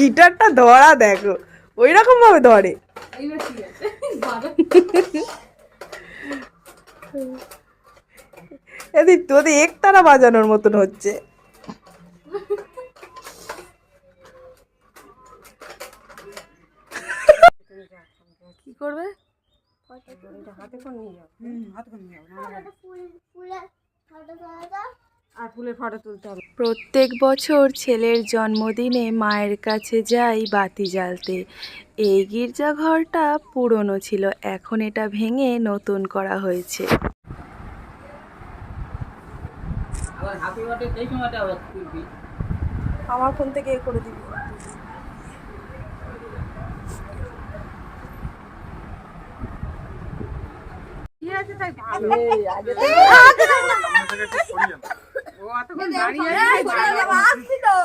গিটারটা ধরা দেখো। ওই রকম ভাবে ধরে। এদিক তোদের একতারা বাজানোর মতন হচ্ছে। কি করবে? আর ফুলের ফটো তুলতে হবে। প্রত্যেক বছর ছেলের জন্মদিনে মায়ের কাছে যাই বাতি জ্বালতে। এই গির্জাঘরটা পুরনো ছিল এখন এটা ভেঙে নতুন করা হয়েছে। আমার ফোন থেকে করে দিবি।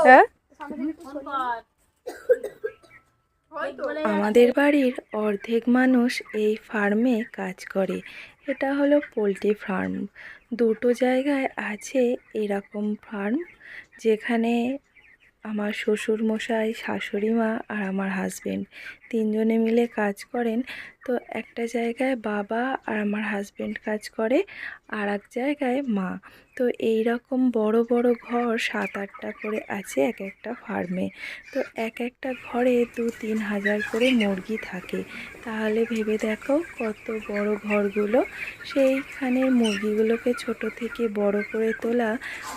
হ্যাঁ? আমাদের বাড়ির অর্ধেক মানুষ এই ফার্মে কাজ করে। এটা হলো পোলট্রি ফার্ম। দুটো জায়গায় আছে এরকম ফার্ম যেখানে আমার শ্বশুর মশাই শাশুড়ি মা আর আমার হাজবেন্ড। তিনজনে মিলে কাজ করেন। তো একটা জায়গায় বাবা আর আমার হাজব্যান্ড কাজ করে, আর এক জায়গায় মা। তো এই রকম বড় বড় ঘর সাত, আটটা করে আছে এক একটা ফার্মে তো এক একটা ঘরে দু, তিন হাজার করে মুরগি থাকে। তাহলে ভেবে দেখো কত বড় ঘরগুলো। সেইখানে মুরগিগুলোকে ছোট থেকে বড় করে তোলা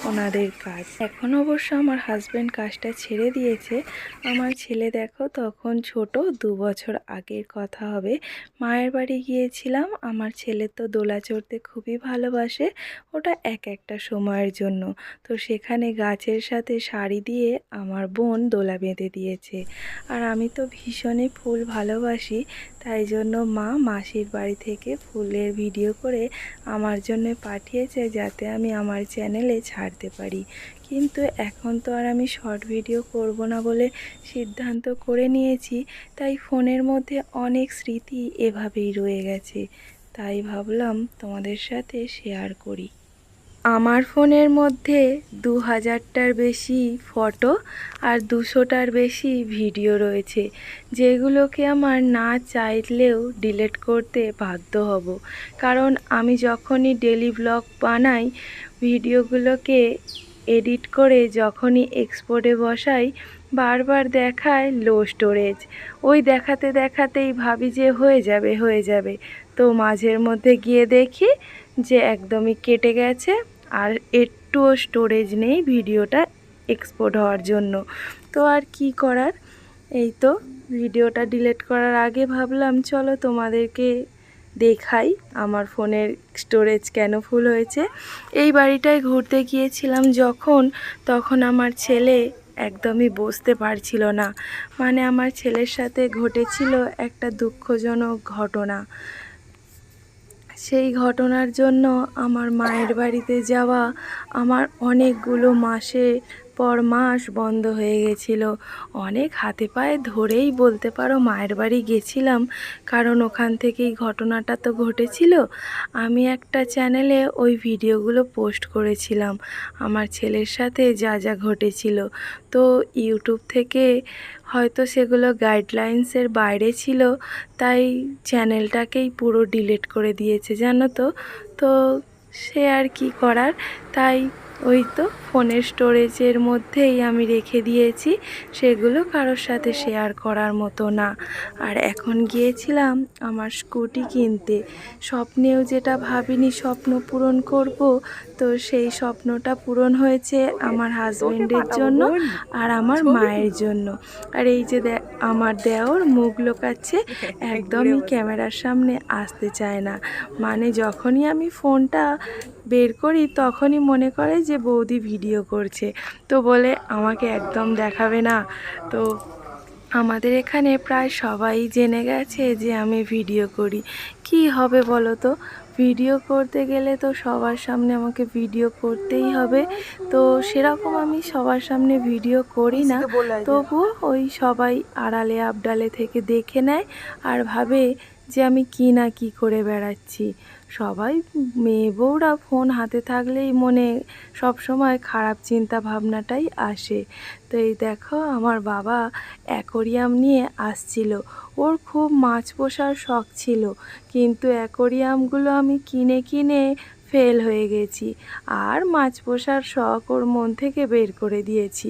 ওনাদের কাজ। এখন অবশ্য আমার হাজব্যান্ড কাজটা ছেড়ে দিয়েছে। আমার ছেলে দেখো তখন ছোট দু বছর আগের কথা হবে। মায়ের বাড়ি গিয়েছিলাম। আমার ছেলে তো দোলা চড়তে খুবই ভালোবাসে। ওটা এক একটা সময়ের জন্য। তো সেখানে গাছের সাথে শাড়ি দিয়ে আমার বোন দোলা বেঁধে দিয়েছে। আর আমি তো ভীষণই ফুল ভালোবাসি। তাই জন্য মা মাসির বাড়ি থেকে ফুলের ভিডিও করে আমার জন্য পাঠিয়েছে যাতে আমি আমার চ্যানেলে ছাড়তে পারি। কিন্তু এখন তো আর আমি শর্ট ভিডিও করব না বলে সিদ্ধান্ত করে নিয়েছি। তাই ফোনের মধ্যে অনেক স্মৃতি এভাবেই রয়ে গেছে। তাই ভাবলাম তোমাদের সাথে শেয়ার করি। আমার ফোনের মধ্যে দু হাজারটার বেশি ফটো আর দুশোটার বেশি ভিডিও রয়েছে, যেগুলোকে আমার না চাইলেও ডিলিট করতে বাধ্য হব। কারণ আমি যখনই ডেলি ব্লগ বানাই ভিডিওগুলোকে এডিট করে যখনই এক্সপোর্টে বসাই, বারবার দেখায় লো স্টোরেজ। ওই দেখাতে দেখাতেই ভাবি যে হয়ে যাবে হয়ে যাবে। তো মাঝের মধ্যে গিয়ে দেখি যে একদমই কেটে গেছে আর একটুও স্টোরেজ নেই ভিডিওটা এক্সপোর্ট হওয়ার জন্য। তো আর কি করার? এই তো, ভিডিওটা ডিলিট করার আগে ভাবলাম, চলো তোমাদেরকে দেখাই আমার ফোনের স্টোরেজ কেন ফুল হয়েছে। এই বাড়িটায় ঘুরতে গিয়েছিলাম যখন, তখন আমার ছেলে একদমই বসতে পারছিল না। মানে আমার ছেলের সাথে ঘটেছিল একটা দুঃখজনক ঘটনা। সেই ঘটনার জন্য আমার মায়ের বাড়িতে যাওয়া আমার অনেকগুলো মাসে পর মাস বন্ধ হয়ে গেছিল। অনেক হাতে পায়ে ধরেই বলতে পারো মায়ের বাড়ি গেছিলাম, কারণ ওখান থেকেই ঘটনাটা তো ঘটেছিল। আমি একটা চ্যানেলে ওই ভিডিওগুলো পোস্ট করেছিলাম, আমার ছেলের সাথে যা যা ঘটেছিল। তো ইউটিউব থেকে হয়তো সেগুলো গাইডলাইন্সের বাইরে ছিল, তাই চ্যানেলটাকেই পুরো ডিলিট করে দিয়েছে, জানো তো? তো সে আর কি করার? তাই ওই তো ফোনের স্টোরেজের মধ্যেই আমি রেখে দিয়েছি সেগুলো কারোর সাথে শেয়ার করার মতো না। আর এখন গিয়েছিলাম আমার স্কুটি কিনতে। স্বপ্নেও যেটা ভাবিনি স্বপ্ন পূরণ করব তো সেই স্বপ্নটা পূরণ হয়েছে আমার হাজবেন্ডের জন্য আর আমার মায়ের জন্য। আর এই যে দে- আমার দেওর মুখ লোকাচ্ছে একদমই ক্যামেরার সামনে আসতে চায় না। মানে যখনই আমি ফোনটা বের করি তখনই মনে করে যে বৌদি ভিডিও করছে তো বলে আমাকে একদম দেখাবে না। তো আমাদের এখানে প্রায় সবাই জেনে গেছে যে আমি ভিডিও করি। কি হবে বলো তো? ভিডিও করতে গেলে তো সবার সামনে আমাকে ভিডিও করতেই হবে। তো সেরকম আমি সবার সামনে ভিডিও করি না। তবুও ওই সবাই আড়ালে আবডালে থেকে দেখে নেয় আর ভাবে যে আমি কি না কি করে বেড়াচ্ছি। সবাই মেয়ে বউরা ফোন হাতে থাকলেই মনে সব সময় খারাপ চিন্তা ভাবনাটাই আসে। তো এই দেখো, আমার বাবা অ্যাকোরিয়াম নিয়ে আসছিল। ওর খুব মাছ পোষার শখ ছিল, কিন্তু অ্যাকোরিয়ামগুলো আমি কিনে কিনে ফেল হয়ে গেছি। আর মাছ পোষার শখ ওর মন থেকে বের করে দিয়েছি।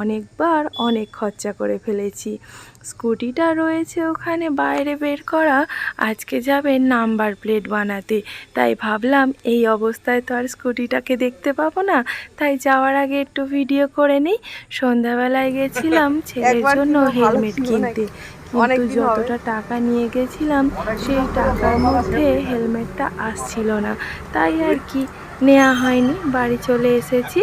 অনেকবার অনেক খরচা করে ফেলেছি। স্কুটিটা রয়েছে ওখানে বাইরে বের করা। আজকে যাবে নাম্বার প্লেট বানাতে। তাই ভাবলাম এই অবস্থায় তো আর স্কুটিটাকে দেখতে পাবো না। তাই যাওয়ার আগে একটু ভিডিও করে নিই। সন্ধ্যাবেলায় গেছিলাম ছেলের জন্য হেলমেট কিনতে? কিন্তু যতটা টাকা নিয়ে গেছিলাম সেই টাকার মধ্যে হেলমেটটা আসছিল না। তাই আর কি নেওয়া হয়নি, বাড়ি চলে এসেছি।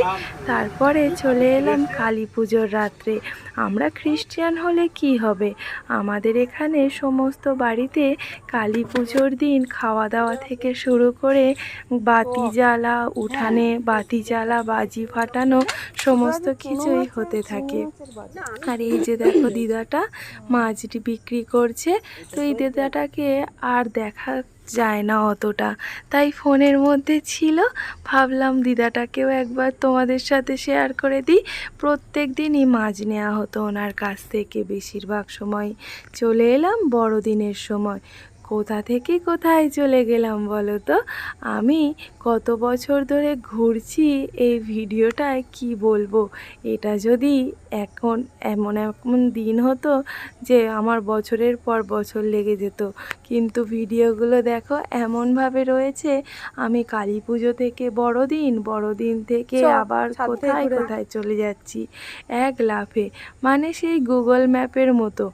তারপরে চলে এলাম কালী পুজোর রাত্রে। আমরা খ্রিস্টিয়ান হলে কি হবে? আমাদের এখানে সমস্ত বাড়িতে কালী পুজোর দিন খাওয়া দাওয়া থেকে শুরু করে বাতি জ্বালা, উঠানে বাতি জ্বালা, বাজি ফাটানো সমস্ত কিছুই হতে থাকে। আর এই যে দেখো দিদাটা মাছটি বিক্রি করছে, তো এই দিদাটাকে আর দেখা যায় না অতটা। তাই ফোনের মধ্যে ছিল। ভাবলাম দিদাটাকেও একবার তোমাদের সাথে শেয়ার করে দিই। প্রত্যেক দিনই মাছ নেওয়া হতো ওনার কাছ থেকে। বেশিরভাগ সময় চলে এলাম বড়দিনের সময়। কোথা থেকে কোথায় চলে গেলাম বলো তো? আমি কত বছর ধরে ঘুরছি এই ভিডিওটায় কি বলব? এটা যদি এখন এমন এমন দিন হতো যে আমার বছরের পর বছর লেগে যেত। কিন্তু ভিডিওগুলো দেখো এমনভাবে রয়েছে আমি কালী পুজো থেকে বড়দিন বড়দিন থেকে আবার কোথায় কোথায় চলে যাচ্ছি এক লাফে। মানে সেই গুগল ম্যাপের মতো।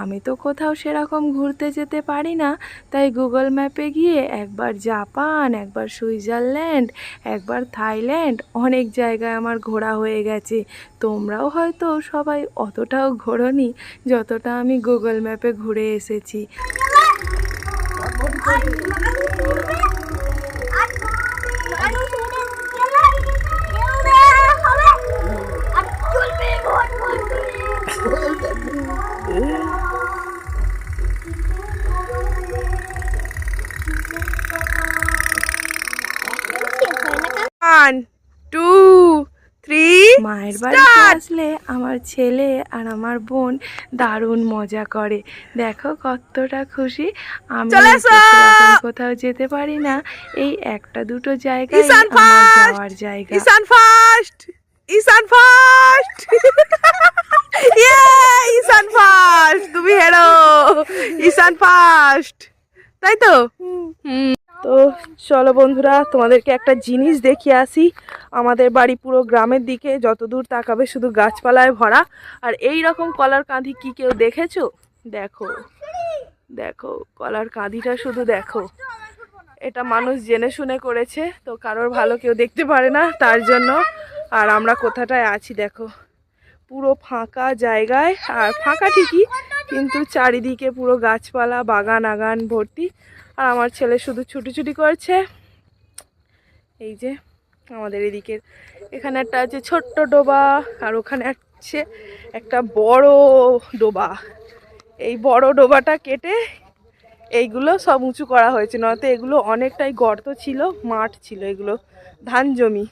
আমি তো কোথাও সেরকম ঘুরতে যেতে পারি না। তাই গুগল ম্যাপে গিয়ে একবার জাপান একবার সুইজারল্যান্ড একবার থাইল্যান্ড অনেক জায়গায় আমার ঘোরা হয়ে গেছে। তোমরাও হয়তো সবাই অতটাও ঘোরনি যতটা আমি গুগল ম্যাপে ঘুরে এসেছি। ওয়ান টু থ্রি মায়ের বাড়িতে আসলে আমার ছেলে আর আমার বোন দারুণ মজা করে। দেখো কতটা খুশি। আমি কোথাও যেতে পারি না। এই একটা দুটো জায়গায় আমার যাওয়ার জায়গা। ঈশান ফার্স্ট ঈশান ফার্স্ট ইয়ে ঈশান ফার্স্ট তুমি হেরো! ঈশান ফার্স্ট তাই তো? হুম। তো চলো বন্ধুরা, তোমাদেরকে একটা জিনিস দেখিয়ে আসি। আমাদের বাড়ি পুরো গ্রামের দিকে যত দূর তাকাবে শুধু গাছপালায় ভরা। আর এই রকম কলার কাঁধি কি কেউ দেখেছ? দেখো দেখো, কলার কাঁধিটা শুধু দেখো। এটা মানুষ জেনে শুনে করেছে, তো কারোর ভালো কেউ দেখতে পারে না তার জন্য। আর আমরা কোথাটায় আছি দেখো, পুরো ফাঁকা জায়গায়। আর ফাঁকা ঠিকই, কিন্তু চারিদিকে পুরো গাছপালা, বাগান, আগান ভর্তি। আর আমার ছেলে শুধু ছুটি করছে। এই যে আমাদের এদিকে এখানে একটা আছে ছোট্ট ডোবা, আর ওখানে আছে একটা বড় ডোবা। এই বড় ডোবাটা কেটে এইগুলো সব উঁচু করা হয়েছে, নয়তো এগুলো অনেকটাই গর্ত ছিল, মাঠ ছিল এগুলো, ধান জমি।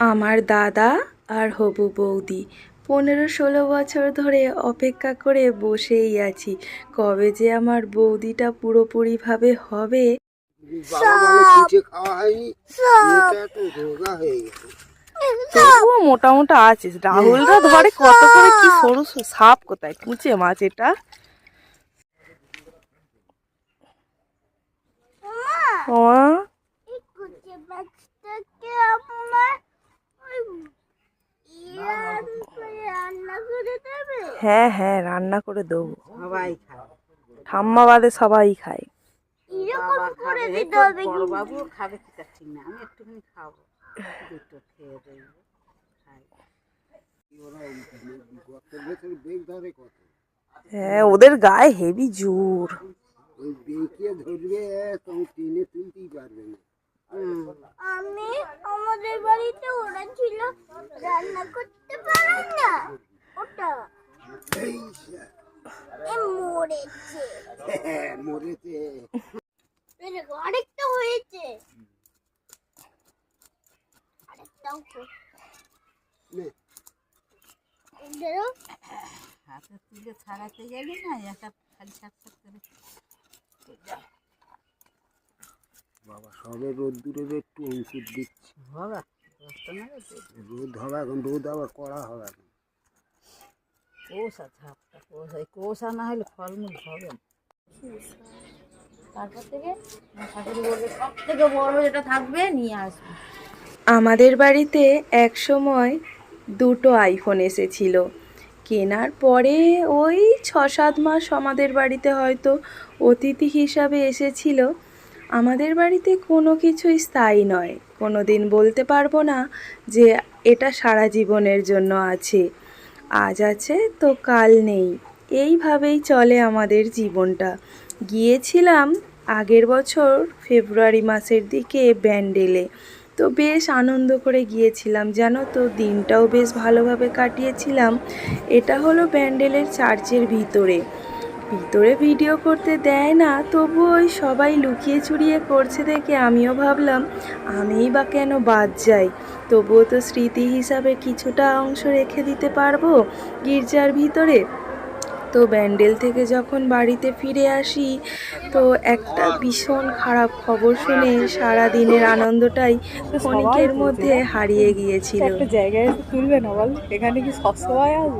আমার দাদা আর হবু বৌদি পনেরো ষোলো বছর ধরে অপেক্ষা করে বসেই আছি। কবে যে আমার বৌদিটা পুরোপুরিভাবে হবে? তবুও মোটা মোটা আছে রাহুলরা ধরে কত করে কি সরু সরু সাপ কোথায়? কুচে মাছ এটা। ওমা, হ্যাঁ হ্যাঁ রান্না করে দেবো। সবাই খায়। ঠাম্মা বাদে সবাই খায়। বাবা খাবে কি না আমি একটুখানি খাব। দুটো খেয়ে হ্যাঁ ওদের গায়ে হেভি জোর। ওই বেঁকে ধরবে টেনে তুলতেই পারবে না। আমি আমাদের বাড়িতে ওরা ছিল রান্না করতে পারে না। ওটা মরেছে। মরেছে। আরেকটা হয়েছে। আরেকটাও হাতে তুলে ছাড়াতে গেলি না একটা খালি সাত করে। বাবা সবে রোদ্দুরের একটু অঙ্কুর দিচ্ছে। বাবা রোদ হবে এখন রোদ আবার কড়া হবে এখন। কোষা ঝাপটা কোষা এই কোষা না হলে ফলমূল হবে না। তারপর থেকে আমার বলবে সব থেকে বড় যেটা থাকবে নিয়ে আসবে। আমাদের বাড়িতে এক সময় দুটো আইফোন এসেছিল। কেনার পরে ওই ছ সাত মাস আমাদের বাড়িতে হয়তো অতিথি হিসাবে এসেছিল। আমাদের বাড়িতে কোনো কিছুই স্থায়ী নয়। কোনো দিন বলতে পারব না যে এটা সারা জীবনের জন্য আছে। আজ আছে তো কাল নেই। এইভাবেই চলে আমাদের জীবনটা। গিয়েছিলাম আগের বছর ফেব্রুয়ারি মাসের দিকে ব্যান্ডেলে। তো বেশ আনন্দ করে গিয়েছিলাম, জানো তো, দিনটাও বেশ ভালোভাবে কাটিয়েছিলাম। এটা হলো ব্যান্ডেলের চার্চের ভিতরে। ভিতরে ভিডিও করতে দেয় না তবু ওই সবাই লুকিয়ে চুরিয়ে করছে দেখে আমিও ভাবলাম আমিই বা কেন বাদ যাই? তবুও তো স্মৃতি হিসাবে কিছুটা অংশ রেখে দিতে পারব গির্জার ভিতরে? তো ব্যান্ডেল থেকে যখন বাড়িতে ফিরে আসি তো একটা ভীষণ খারাপ খবর শুনে সারা দিনের আনন্দটাই ক্ষণিকের মধ্যে হারিয়ে গিয়েছিল। একটা জায়গায় তুলবে না বল? এখানে কি সবসময় আসব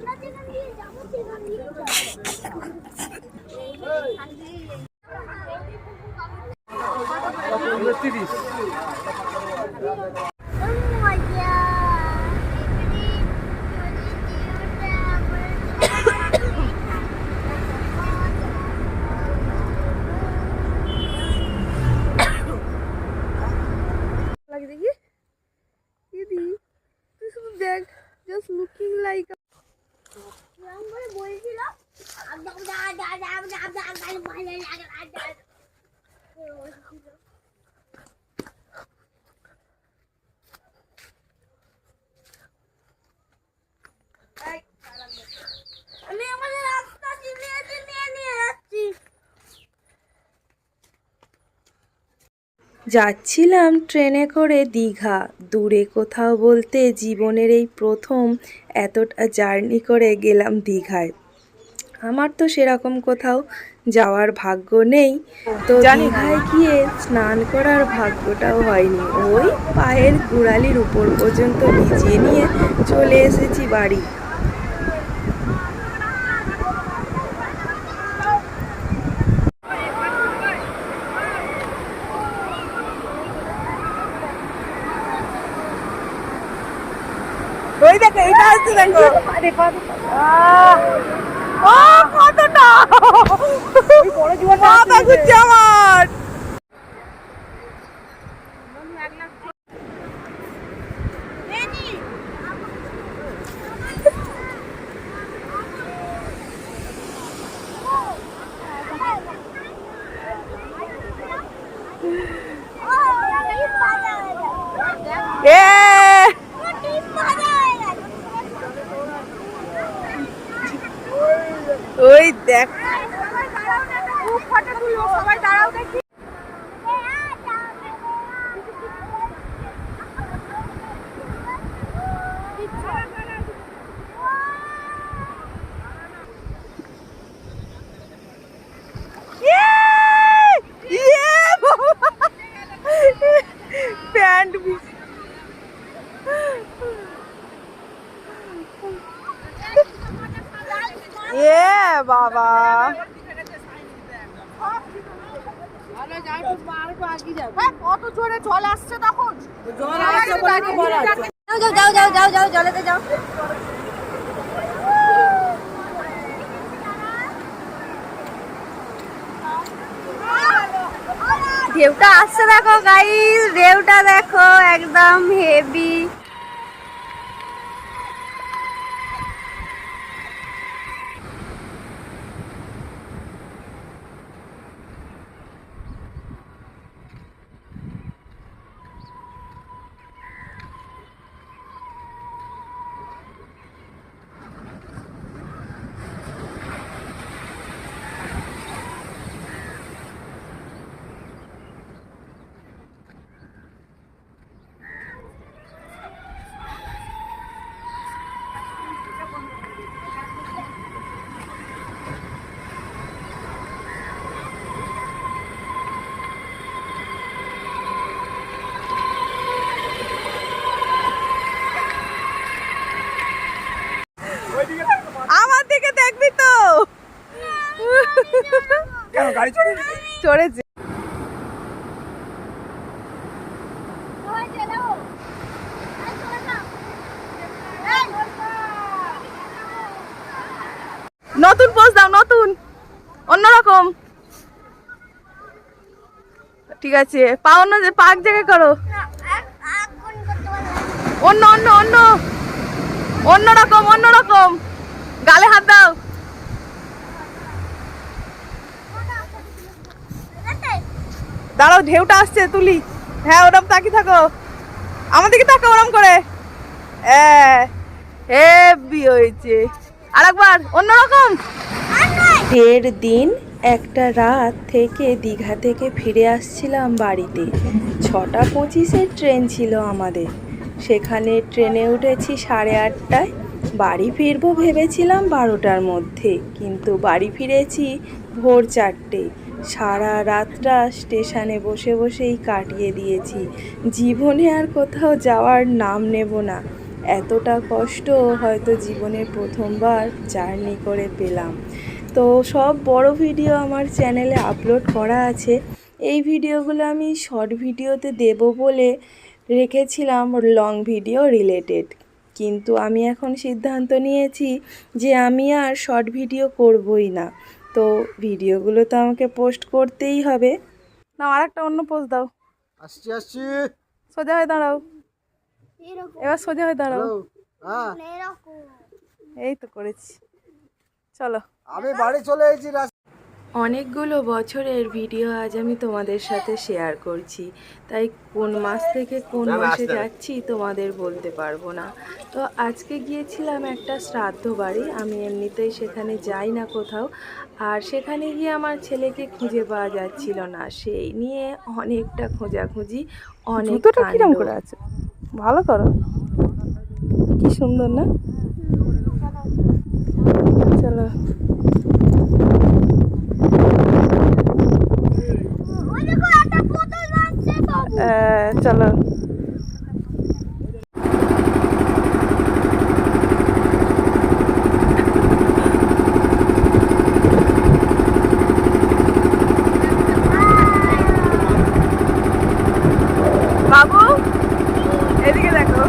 আমরা যেখান দিয়ে যাব সেখান দিয়ে যাব। মজা লাগে দেখি দিদি তুই শুধু দেখ জাস্ট লুকিং লাইক এরকম করে বলছিলাম আদা আদা আদা আদা আদা আদা আদা ভালো লাগে আদা আমি আমাদের রাস্তা চিনিয়ে চিনিয়ে নিয়ে যাচ্ছি যাচ্ছিলাম ট্রেনে করে দীঘা। দূরে কোথাও বলতে জীবনের এই প্রথম এতটা জার্নি করে গেলাম দীঘায়। আমার তো সেরকম কোথাও যাওয়ার ভাগ্য নেই। তো দীঘায় গিয়ে স্নান করার ভাগ্যটাও হয়নি। ওই পায়ের গোড়ালির উপর পর্যন্ত ভিজিয়ে নিয়ে চলে এসেছি বাড়ি ওই দেখো এটা হচ্ছে দেখো দেখো ও কতটা? বড় ঘুরছে আমার এ ওই দেখ সবাই দাঁড়াও দেখি ইয়ে প্যান্ট এ বাবা কত জোরে জল আসছে তখন যাও যাও যাও যাও যাও জলেতে যাও ঢেউটা আসছে দেখো গাইস ঢেউটা দেখো একদম হেভি চড়েছে। নতুন পোজ দাও, নতুন। অন্যরকম। ঠিক আছে, পা অন্য যে পাক জায়গায় করো। অন্য অন্য অন্য। অন্যরকম অন্যরকম। গালে হাত দাও। দাঁড়াও, ঢেউটা আসছে, তুলি। হ্যাঁ ওরম তাকি থাকো। আমাদেরকে তাকো ওরম করে। হেভি হয়েছে। আরেকবার, অন্যরকম। দেড় দিন, একটা রাত থেকে দীঘা থেকে ফিরে আসছিলাম বাড়িতে। ছটা পঁচিশের ট্রেন ছিল আমাদের। সেখানে ট্রেনে উঠেছি সাড়ে আটটায়। বাড়ি ফিরবো ভেবেছিলাম বারোটার মধ্যে, কিন্তু বাড়ি ফিরেছি ভোর চারটে। সারা রাতটা স্টেশনে বসে বসেই কাটিয়ে দিয়েছি। জীবনে আর কোথাও যাওয়ার নাম নেব না। এতটা কষ্ট হয়তো জীবনের প্রথমবার জার্নি করে পেলাম। তো সব বড় ভিডিও আমার চ্যানেলে আপলোড করা আছে। এই ভিডিওগুলো আমি শর্ট ভিডিওতে দেব বলে রেখেছিলাম লং ভিডিও রিলেটেড। কিন্তু আমি এখন সিদ্ধান্ত নিয়েছি যে আমি আর শর্ট ভিডিও করবই না। তো ভিডিওগুলো তো আমাকে পোস্ট করতেই হবে। না আর একটা অন্য পোস্ট দাও। আসছি আসছি। সোজা হয়ে দাঁড়াও। এরকম। এবার সোজা হয়ে দাঁড়াও। হ্যাঁ। এরকম। এই তো করেছি। চলো। আমি বাড়ি চলে এসেছি রাস্তা অনেকগুলো বছরের ভিডিও আজ আমি তোমাদের সাথে শেয়ার করছি। তাই কোন মাস থেকে কোন মাসে যাচ্ছি তোমাদের বলতে পারব না। তো আজকে গিয়েছিলাম একটা শ্রাদ্ধ বাড়ি আমি এমনিতেই সেখানে যাই না কোথাও। আর সেখানে গিয়ে আমার ছেলেকে খুঁজে পাওয়া যাচ্ছিল না। সেই নিয়ে অনেকটা খোঁজাখুঁজি অনেক কিরম করে আছে? ভালো করো। কি সুন্দর না? চলো ওই দেখো একটা বোতল যাচ্ছে বাবু আহ, চলো বাবু এদিকে দেখো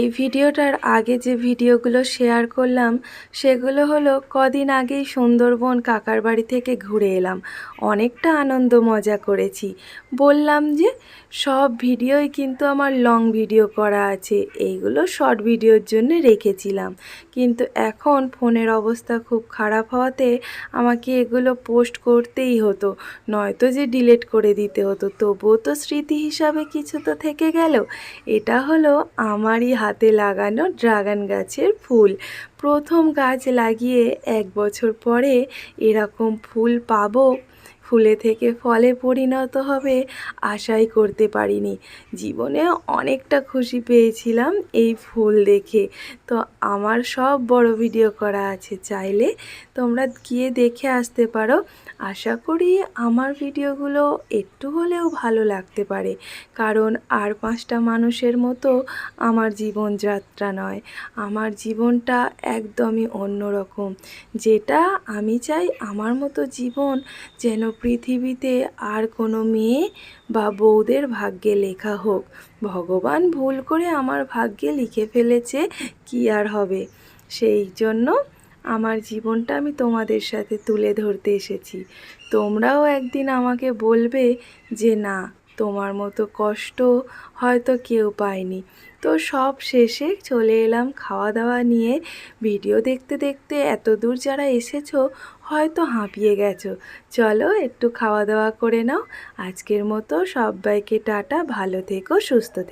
এই ভিডিওটার আগে যে ভিডিওগুলো শেয়ার করলাম, সেগুলো হলো কদিন আগেই সুন্দরবন কাকার বাড়ি থেকে ঘুরে এলাম। অনেকটা আনন্দ মজা করেছি। বললাম যে, সব ভিডিওই কিন্তু আমার লং ভিডিও করা আছে। এইগুলো শর্ট ভিডিওর জন্য রেখেছিলাম। কিন্তু এখন ফোনের অবস্থা খুব খারাপ হওয়াতে আমাকে এগুলো পোস্ট করতেই হতো। নয়তো যে ডিলিট করে দিতে হতো। তবুও তো স্মৃতি হিসাবে কিছু তো থেকে গেল। এটা হলো আমারই হাতে লাগানো ড্রাগন গাছের ফুল। প্রথম গাছ লাগিয়ে এক বছর পরে এরকম ফুল পাবো ফুলে থেকে ফলে পরিণত হবে আশাই করতে পারিনি। জীবনে অনেকটা খুশি পেয়েছিলাম এই ফুল দেখে। তো আমার সব বড় ভিডিও করা আছে, চাইলে তোমরা গিয়ে দেখে আসতে পারো। আশা করি আমার ভিডিওগুলো একটু হলেও ভালো লাগতে পারে। কারণ আর পাঁচটা মানুষের মতো আমার জীবনযাত্রা নয়। আমার জীবনটা একদমই অন্যরকম। যেটা আমি চাই আমার মতো জীবন যেন পৃথিবীতে আর কোনো মেয়ে বা বউদের ভাগ্যে লেখা হোক। ভগবান ভুল করে আমার ভাগ্যে লিখে ফেলেছে, কি আর হবে? সেই জন্য আমার জীবনটা আমি তোমাদের সাথে তুলে ধরতে এসেছি। তোমরাও একদিন আমাকে বলবে যে, না, তোমার মতো কষ্ট হয়তো কেউ পায়নি। তো সব শেষে চলে এলাম খাওয়া দাওয়া নিয়ে। ভিডিও দেখতে দেখতে এত দূর যারা এসেছ হয়তো হাঁপিয়ে গেছো। চলো একটু খাওয়া দাওয়া করে নাও। আজকের মতো সবাইকে টাটা, ভালো থেকো, সুস্থ থেকো।